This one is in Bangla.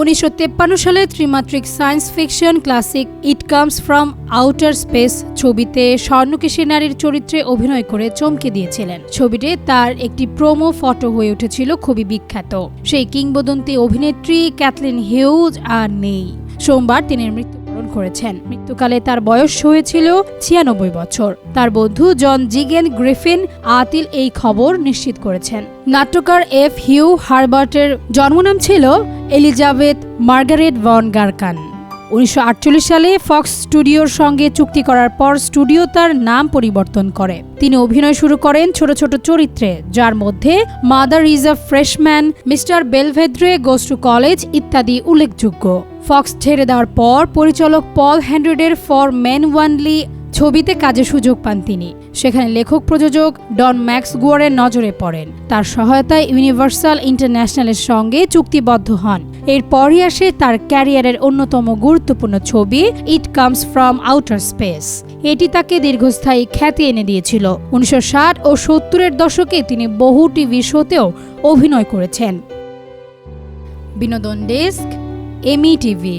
উনিশশো সালে ত্রিমাত্রিক science fiction classic it comes from outer space ছবিতে স্বর্ণকেশী নারীর চরিত্রে অভিনয় করে চমকে দিয়েছিলেন। ছবিতে তার একটি প্রোমো ফটো হয়ে উঠেছিল, খুবই বিখ্যাত। সেই কিংবদন্তি অভিনেত্রী ক্যাথলিন হিউজ আর নেই। সোমবার তিনি মৃত্যুবরণ করেছেন। মৃত্যুকালে তার বয়স হয়েছিল ছিয়ানব্বই বছর। তার বন্ধু জন জিগেন গ্রিফিন আতিল এই খবর নিশ্চিত করেছেন। নাট্যকার এফ হিউ হারবার্টের জন্মনাম ছিল এলিজাবেথ মার্গারেট ভন গার্কান। উনিশশো আটচল্লিশ সালে ফক্স স্টুডিওর সঙ্গে চুক্তি করার পর স্টুডিও তার নাম পরিবর্তন করে। তিনি অভিনয় শুরু করেন ছোট ছোট চরিত্রে, যার মধ্যে mother is a freshman, mister Belvedere, goes to college ইত্যাদি উল্লেখযোগ্য। ফক্স ছেড়ে দেওয়ার পর পরিচালক পল হ্যান্ড্রেডের ফর মেন ওয়ানলি ছবিতে কাজের সুযোগ পান তিনি। সেখানে লেখক প্রযোজক ডন ম্যাক্স গুয়ারের নজরে পড়েন। তার সহায়তায় ইউনিভার্সাল ইন্টারন্যাশনালের সঙ্গে চুক্তিবদ্ধ হন। এরপরই আসে তার ক্যারিয়ারের অন্যতম গুরুত্বপূর্ণ ছবি, it comes from outer space. এটি তাকে দীর্ঘস্থায়ী খ্যাতি এনে দিয়েছিল। উনিশশো ষাট ও সত্তরের দশকে তিনি বহু টিভি শোতেও অভিনয় করেছেন। বিনোদন desk Emmy TV Emmy TV